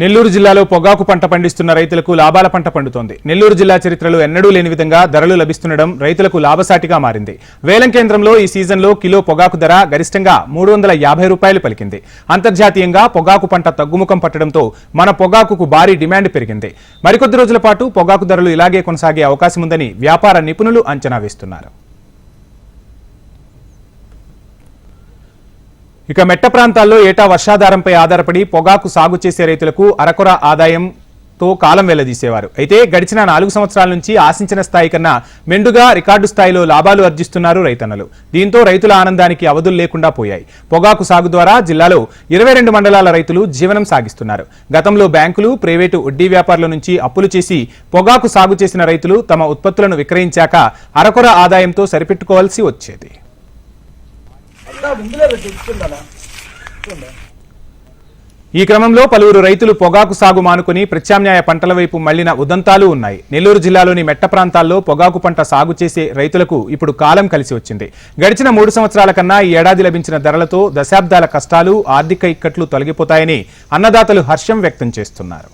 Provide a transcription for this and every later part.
నెల్లూరు జిల్లాలో పొగాకు పంట పండిస్తున్న రైతులకు లాభాల పంట పండుతోంది. నెల్లూరు జిల్లా చరిత్రలో ఎన్నడూ లేని విధంగా ధరలు లభిస్తుండడం రైతులకు లాభసాటిగా మారింది. వేలం కేంద్రంలో ఈ సీజన్లో కిలో పొగాకు ధర గరిష్టంగా మూడు వందల యాభై రూపాయలు పలికింది. అంతర్జాతీయంగా పొగాకు పంట తగ్గుముఖం పట్టడంతో మన పొగాకుకు భారీ డిమాండ్ పెరిగింది. మరికొద్ది రోజుల పాటు పొగాకు ధరలు ఇలాగే కొనసాగే అవకాశం ఉందని వ్యాపార నిపుణులు అంచనా వేస్తున్నారు. ఇక మెట్ట ప్రాంతాల్లో ఏటా వర్షాధారంపై ఆధారపడి పొగాకు సాగు చేసే రైతులకు అరకొర ఆదాయంతో కాలం వెల్లదీసేవారు అయితే గడిచిన నాలుగు సంవత్సరాల నుంచి ఆశించిన స్థాయి కన్నా మెండుగా రికార్డు స్థాయిలో లాభాలు ఆర్జిస్తున్నారు రైతన్నలు. దీంతో రైతుల ఆనందానికి అవధులు లేకుండా పోయాయి. పొగాకు సాగు ద్వారా జిల్లాలో ఇరవై రెండు మండలాల రైతులు జీవనం సాగిస్తున్నారు. గతంలో బ్యాంకులు ప్రైవేటు వడ్డీ వ్యాపారుల నుంచి అప్పులు చేసి పొగాకు సాగు చేసిన రైతులు తమ ఉత్పత్తులను విక్రయించాక అరకొర ఆదాయంతో సరిపెట్టుకోవాల్సి వచ్చేది. ఈ క్రమంలో పలువురు రైతులు పొగాకు సాగు మానుకుని ప్రత్యామ్నాయ పంటల వైపు మళ్ళిన ఉదంతాలు ఉన్నాయి. నెల్లూరు జిల్లాలోని మెట్ట ప్రాంతాల్లో పొగాకు పంట సాగు చేసే రైతులకు ఇప్పుడు కాలం కలిసి వచ్చింది. గడిచిన మూడు సంవత్సరాల కన్నా ఈ ఏడాది లభించిన ధరలతో దశాబ్దాల కష్టాలు ఆర్థిక ఇక్కట్లు తొలగిపోతాయని అన్నదాతలు హర్షం వ్యక్తం చేస్తున్నారు.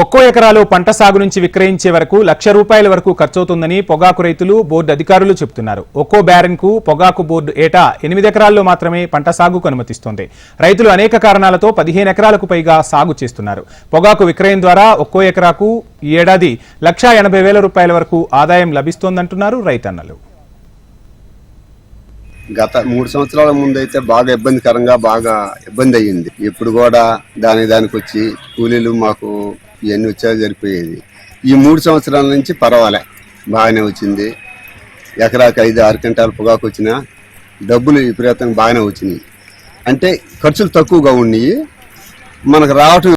ఒక్కో ఎకరాలో పంట సాగు నుంచి విక్రయించే వరకు లక్ష రూపాయల వరకు ఖర్చవుతుందని పొగాకు రైతులు బోర్డు అధికారులు చెబుతున్నారు ఒక్కో బ్యారెన్కు పొగాకు బోర్డు ఏటా ఎనిమిది ఎకరాల్లో మాత్రమే పంట సాగుకు అనుమతిస్తోంది. రైతులు అనేక కారణాలతో పదిహేను ఎకరాలకు పైగా సాగు చేస్తున్నారు. పొగాకు విక్రయం ద్వారా ఒక్కో ఎకరాకు ఈ ఏడాది లక్షా ఎనభై వేల రూపాయల వరకు ఆదాయం లభిస్తోందంటున్నారు రైతన్నలు. గత మూడు సంవత్సరాల ముందైతే బాగా ఇబ్బందికరంగా బాగా ఇబ్బంది అయ్యింది ఇప్పుడు కూడా దాని దానికి వచ్చి కూలీలు మాకు ఇవన్నీ వచ్చేది సరిపోయేది ఈ మూడు సంవత్సరాల నుంచి పర్వాలే. బాగానే వచ్చింది. ఎకరాకి ఐదు ఆరు గంటల పొగాకు వచ్చినా డబ్బులు విపరీతంగా బాగానే వచ్చినాయి. అంటే ఖర్చులు తక్కువగా ఉన్నాయి. మనకు రావటం